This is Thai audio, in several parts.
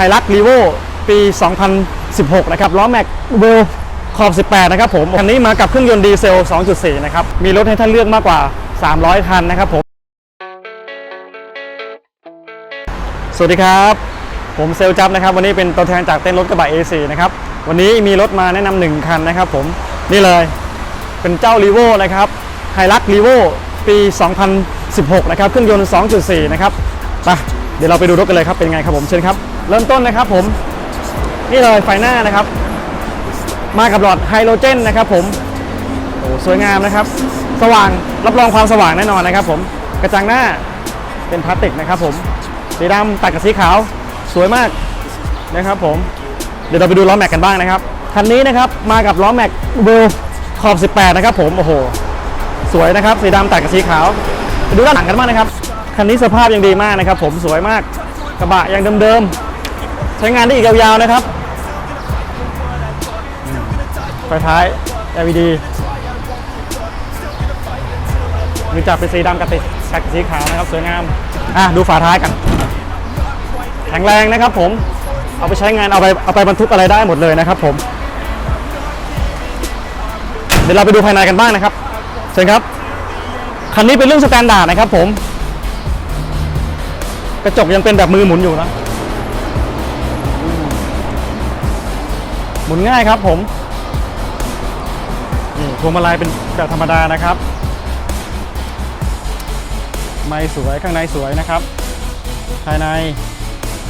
ไฮรักรีโวปี 2016 นะครับ ล้อแม็กเวลขอบ 18 นะครับผม คันนี้มากับเครื่องยนต์ดีเซล 2.4 นะครับ มีรถให้ท่านเลือกมากกว่า 300 คันนะครับผม สวัสดีครับ ผมเซลจับนะครับ วันนี้เป็นตัวแทนจากเต้นรถกระบะ A4 นะครับ วันนี้มีรถมาแนะนำหนึ่งคันนะครับผม นี่เลย เป็นเจ้า r ีโวนะครับไฮรักรีโวปี 2016 นะครับ เครื่องยนต์ 2.4 นะครับ ไป เดี๋ยวเราไปดูรถกันเลยครับเป็นไงครับผมเชิญครับ เริ่มต้นนะครับผมนี่เลยไฟหน้านะครับ มากับหลอดไฮโดรเจนนะครับผมโอ้สวยงามนะครับ สว่างรับรองความสว่างแน่นอนนะครับ ผมกระจังหน้าเป็นพลาสติกนะครับ ผมสีดำตัดกับสีขาวสวยมากนะครับ ผมเดี๋ยวเราไปดูล้อแม็กกันบ้างนะครับคันนี้นะครับมากับล้อแม็กเวลขอบ 18 นะครับ ผมโอ้โหสวยนะครับสีดำตัดกับสีขาวไปดูด้านหลังกันบ้างนะครับ คันนี้สภาพยังดีมากนะครับ ผมสวยมากกระบะยังเดิมๆ ใช้งานได้อีกยาวๆนะครับ ไฟท้าย LED มีจับเป็นสีดำกับติดกับสีขาวนะครับสวยงาม อะดูฝาท้ายกัน แข็งแรงนะครับผม เอาไปใช้งานเอาไปเอาไปบรรทุกอะไรได้หมดเลยนะครับผม เดี๋ยวเราไปดูภายในกันบ้างนะครับ เชิญครับ คันนี้เป็นเรื่องสแตนดาร์ดนะครับผม ระจกยังเป็นแบบมือหมุนอยู่นะ หมุนง่ายครับผมนี่พวงมาลัยเป็นแบบธรรมดานะครับ ไม่สวยข้างในสวยนะครับ ภายใน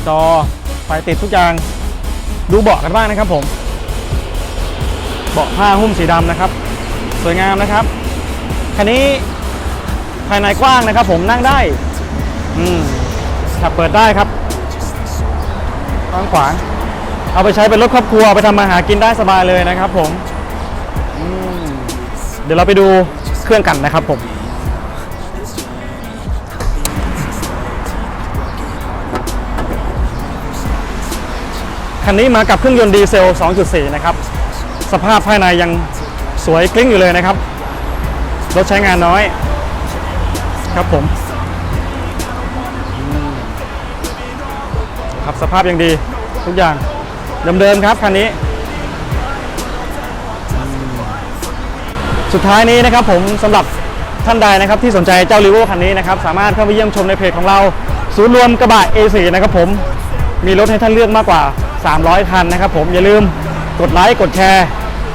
จอไฟติดทุกอย่าง ดูเบาะกันบ้างนะครับผม เบาะผ้าหุ้มสีดำนะครับ สวยงามนะครับ คันนี้ภายในกว้างนะครับผมนั่งได้ อืม ขับเปิดได้ครับกว้างขวางเอาไปใช้เป็นรถครอบครัวเอาไปทำมาหากินได้สบายเลยนะครับผมมเดี๋ยวเราไปดูเครื่องกันนะครับผมคันนี้มากับเครื่องยนต์ดีเซล 2.4 นะครับ สภาพภายในยังสวยกลิ้งอยู่เลยนะครับ รถใช้งานน้อยครับผม ครับสภาพยังดีทุกอย่างเดิมๆครับคันนี้ สุดท้ายนี้นะครับผมสำหรับท่านใดนะครับที่สนใจเจ้ารีโวคันนี้นะครับสามารถเข้าไปเยี่ยมชมในเพจของเรา ศูนย์รวมกระบะ A4 นะครับผมมีรถให้ท่านเลือกมากกว่า 300 คันนะครับผมอย่าลืมกดไลค์กดแชร์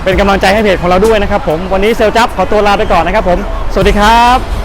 เป็นกำลังใจให้เพจของเราด้วยนะครับผมวันนี้เซลจับขอตัวลาไปก่อนนะครับผม สวัสดีครับ